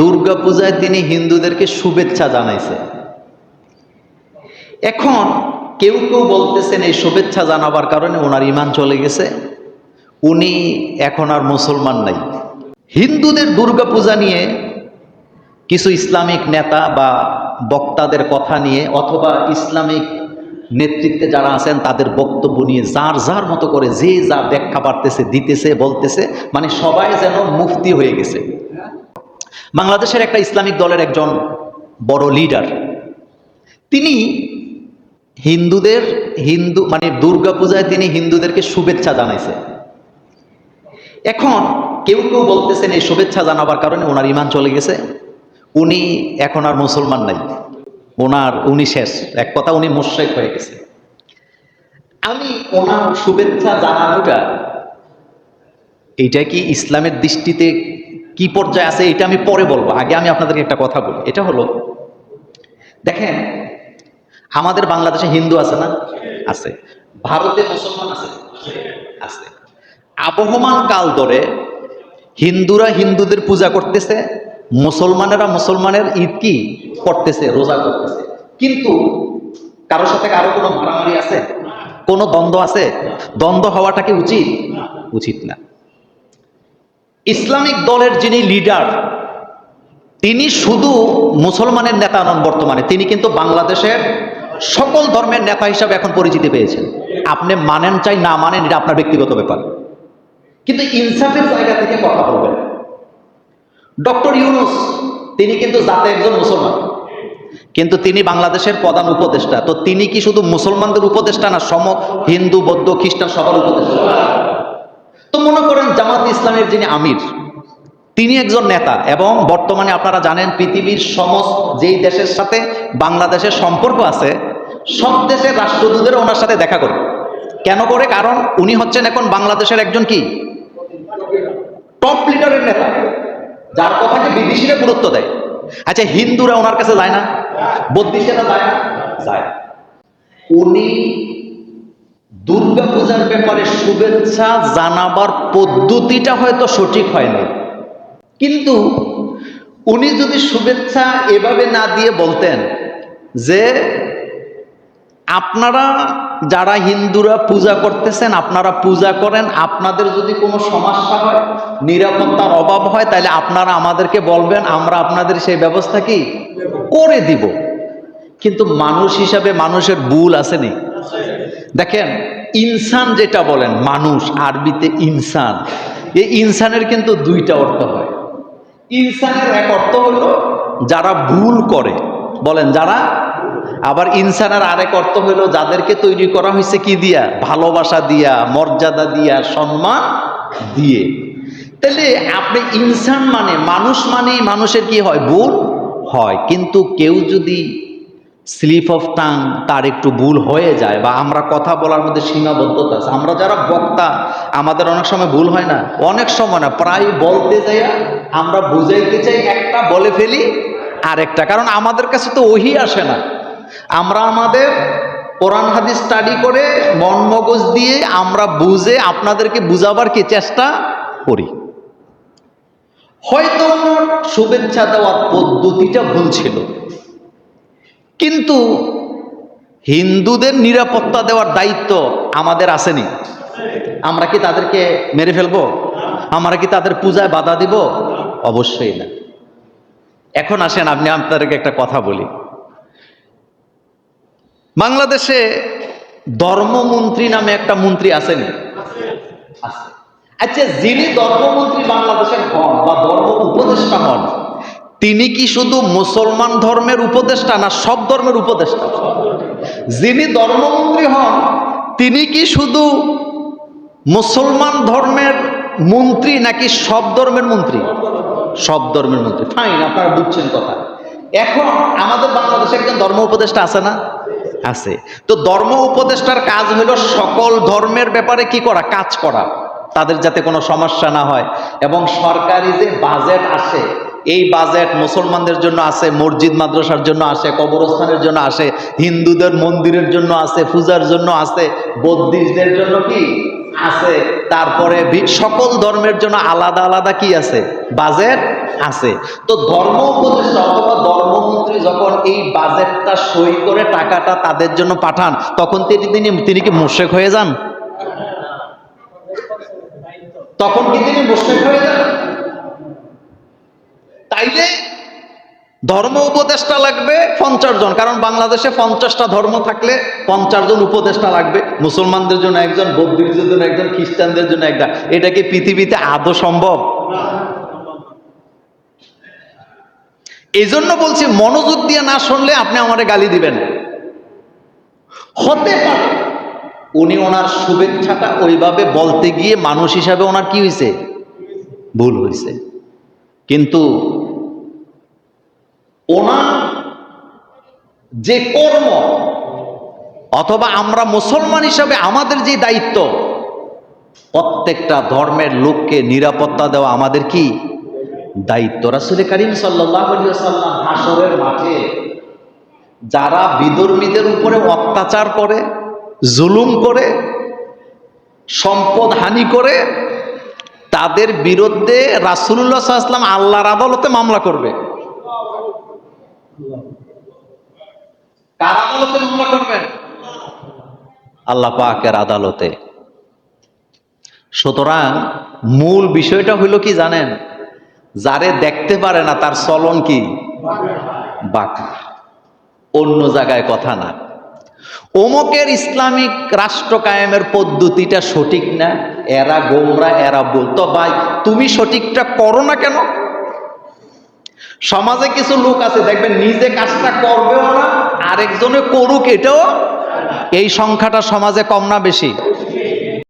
দুর্গা পূজায় তিনি হিন্দুদেরকে শুভেচ্ছা জানাইছে। এখন কেউ কেউ বলতেছেন এই শুভেচ্ছা জানাবার কারণে ওনার ইমান চলে গেছে। উনি এখন আর মুসলমান নাই। হিন্দুদের দুর্গা পূজা নিয়ে কিছু ইসলামিক নেতা বা বক্তাদের কথা নিয়ে অথবা ইসলামিক নেতৃত্বে যারা আছেন, তাদের বক্তব্য নিয়ে যার যার মতো করে যে যা ব্যাখ্যা পারতেছে দিতেছে, বলতেছে মানে সবাই যেন মুফতি হয়ে গেছে। বাংলাদেশের একটা ইসলামিক দলের একজন বড় লিডার তিনি হিন্দুদের, হিন্দু মানে দুর্গা পূজায় তিনি হিন্দুদেরকে শুভেচ্ছা জানাইছে। এখন কেউ কেউ বলতেছেন এই শুভেচ্ছা জানাবার কারণে ওনার ইমান চলে গেছে। উনি এখন আর মুসলমান নাই। ওনার, উনি শেষ। এক কথা উনি মোশেক হয়ে গেছে। আমি ওনার শুভেচ্ছা জানানোটা, এইটা কি ইসলামের দৃষ্টিতে কি পর্যায়ে আছে এটা আমি পরে বলব। আগে আমি আপনাদেরকে একটা কথা বলি। এটা হলো, দেখেন, আমাদের বাংলাদেশে হিন্দু আছে না? আছে। ভারতে মুসলমান আছে? আছে। আবহমান কাল ধরে হিন্দুরা হিন্দুদের পূজা করতেছে, মুসলমানেরা মুসলমানের ঈদ কি করতেছে, রোজা করতেছে। কিন্তু কারোর সাথে কারও কোনো মারামারি আছে? কোনো দ্বন্দ্ব আছে? দ্বন্দ্ব হওয়াটা কি উচিত? উচিত না। ইসলামিক দলের যিনি লিডার, তিনি শুধু মুসলমানের নেতা নন বর্তমানে, তিনি কিন্তু বাংলাদেশের সকল ধর্মের নেতা হিসাবে এখন পরিচিতি পেয়েছেন। আপনি মানেন চাই, না মানেন, এটা আপনার ব্যক্তিগত ব্যাপার। কিন্তু ইনসাফের জায়গা থেকে কথা বলবেন। ডক্টর ইউনুস, তিনি কিন্তু জাতে একজন মুসলমান। কিন্তু তিনি বাংলাদেশের প্রধান উপদেষ্টা। তো তিনি কি শুধু মুসলমানদের উপদেষ্টা না, সম হিন্দু, বৌদ্ধ, খ্রিস্টান, সবার উপদেষ্টা? তো মনে করেন জামাত ইসলামের যিনি আমির, তিনি একজন নেতা এবং বর্তমানে আপনারা জানেন পৃথিবীর সমস্ত, যেই দেশের সাথে বাংলাদেশের সম্পর্ক আছে, সব দেশের রাষ্ট্রদূতের ওনার সাথে দেখা করে। কেন করে? কারণ উনি হচ্ছেন এখন বাংলাদেশের একজন কি? টপ লিডারের নেতা। যার কথাকে বিদেশিরা গুরুত্ব দেয়। আচ্ছা হিন্দুরা ওনার কাছে যায় না? বদ্রিসেরা যায় না? যায়। উনি দুর্গা পূজার ব্যাপারে শুভেচ্ছা জানাবার পদ্ধতিটা হয়তো সঠিক হয়নি। কিন্তু উনি যদি শুভেচ্ছা এভাবে না দিয়ে বলতেন যে আপনারা যারা হিন্দুরা পূজা করতেছেন, আপনারা পূজা করেন, আপনাদের যদি কোনো সমস্যা হয়, নিরাপত্তার অভাব হয়, তাহলে আপনারা আমাদেরকে বলবেন, আমরা আপনাদের সেই ব্যবস্থা কি করে দিব। কিন্তু মানুষ হিসাবে মানুষের ভুল আসেনি। দেখেন ইনসান যেটা বলেন, মানুষ, আরবিতে ইনসান। এই ইনসানের কিন্তু দুইটা অর্থ হয়। ইনসানের এক অর্থ হলো যারা ভুল করে। বলেন যারা? আবার ইনসানের আরেক অর্থ হলো যাদেরকে তৈরি করা হয়েছে কি দিয়া? ভালোবাসা দিয়া, মর্যাদা দিয়া, সম্মান দিয়ে। তাহলে আপনি ইনসান মানে মানুষ মানেই মানুষের কি হয়? ভুল হয়। কিন্তু কেউ যদি স্লিপ অফ টাং, তার একটু ভুল হয়ে যায় বা আমরা কথা বলার মধ্যে সীমাবদ্ধতা আছে। আমরা যারা বক্তা, আমাদের অনেক সময় ভুল হয় না। অনেক সময় না, প্রায় বলতে যাই আমরা বুঝাইতে চাই, একটা বলে ফেলি, আরেকটা। কারণ আমাদের কাছে তো ওহি আসে না। আমরা আমাদের কোরআন হাদিস স্টাডি করে মন মগজ দিয়ে আমরা বুঝে আপনাদেরকে বুঝাবার কি চেষ্টা করি। হয়তো শুভেচ্ছা দেওয়ার পদ্ধতিটা ভুল ছিল। কিন্তু হিন্দুদের নিরাপত্তা দেওয়ার দায়িত্ব আমাদের আসেনি। আমরা কি তাদেরকে মেরে ফেলব? আমরা কি তাদের পূজায় বাধা দিব? অবশ্যই না। এখন আসেন আপনি আপনাদেরকে একটা কথা বলি। বাংলাদেশে ধর্মমন্ত্রী নামে একটা মন্ত্রী আসেনি? আচ্ছা যিনি ধর্মমন্ত্রী বাংলাদেশের হন বা ধর্ম উপদেষ্টা হন তিনি কি শুধু মুসলমান ধর্মের উপদেষ্টা না, সব ধর্মের উপদেষ্টা? যিনি ধর্মমন্ত্রী হন, তিনি কি শুধু মুসলমান ধর্মের মন্ত্রী নাকি সব ধর্মের মন্ত্রী? সব ধর্মের মন্ত্রী। ফাইন আপনারা বুঝছেন কথা। এখন আমাদের বাংলাদেশে একজন ধর্ম উপদেষ্টা আছে না? আছে। তো ধর্ম উপদেষ্টার কাজ হলো সকল ধর্মের ব্যাপারে কি করা? কাজ করা। তাদের যাতে কোনো সমস্যা না হয়। এবং সরকারি যে বাজেট আসে এই বাজেট মুসলমানদের জন্য আসে, মসজিদ মাদ্রাসার জন্য আসে, কবরস্থানের জন্য আসে, হিন্দুদের মন্দিরের জন্য আসে, পূজার জন্য আসে, বৌদ্ধিস্টদের জন্য কি আছে তারপরে সকল ধর্মের জন্য আলাদা আলাদা কি আছে? বাজেট আছে। তো ধর্ম উপদেষ্টা অথবা ধর্মমন্ত্রী যখন এই বাজেটটা সই করে টাকাটা তাদের জন্য পাঠান, তখন তিনি তিনি তিনি কি মোশেক হয়ে যান? তখন কি তিনি মোশেক হয়ে যান? তাইলে ধর্ম উপদেষ্টা লাগবে পঞ্চাশ জন, কারণ বাংলাদেশে পঞ্চাশটা ধর্ম থাকলে পঞ্চাশ জন উপদেষ্টা লাগবে। মুসলমানদের জন্য একজন, বৌদ্ধদের জন্য একজন, খ্রিস্টানদের জন্য একটা এটা কি পৃথিবীতে আদৌ সম্ভব? এই জন্য বলছি, মনোযোগ দিয়ে না শুনলে আপনি আমারে গালি দিবেন। হতে পারে উনি ওনার শুভেচ্ছাটা ওইভাবে বলতে গিয়ে মানুষ হিসাবে ওনার কি হয়েছে ভুল হয়েছে কিন্তু ওনার যে কর্ম, অথবা আমরা মুসলমান হিসাবে আমাদের যে দায়িত্ব, প্রত্যেকটা ধর্মের লোককে নিরাপত্তা দেওয়া আমাদের কি? দায়িত্ব। রাসুল করিম সাল্লাম হাসরের মাঠে যারা বিধর্মীদের উপরে অত্যাচার করে, জুলুম করে, সম্পদ হানি করে, তাদের বিরুদ্ধে রাসুল্লাহ আল্লাহর আদালতে মামলা করবে। আল্লাহ পাকের আদালতে। সুতরাং মূল বিষয়টা হইল কি জানেন? যারে দেখতে পারে না, তার চলন কি? অন্য জায়গায় কথা না। ওমকের ইসলামিক রাষ্ট্র কায়েমের পদ্ধতিটা সঠিক না? এরা গোমরা, এরা বলতো ভাই, তুমি সঠিকটা করো না কেন? সমাজে কিছু লোক আছে, দেখবেন নিজে কাজটা করবেও না, আরেকজনে করুক এটাও, এই সংখ্যাটা সমাজে কম না বেশি।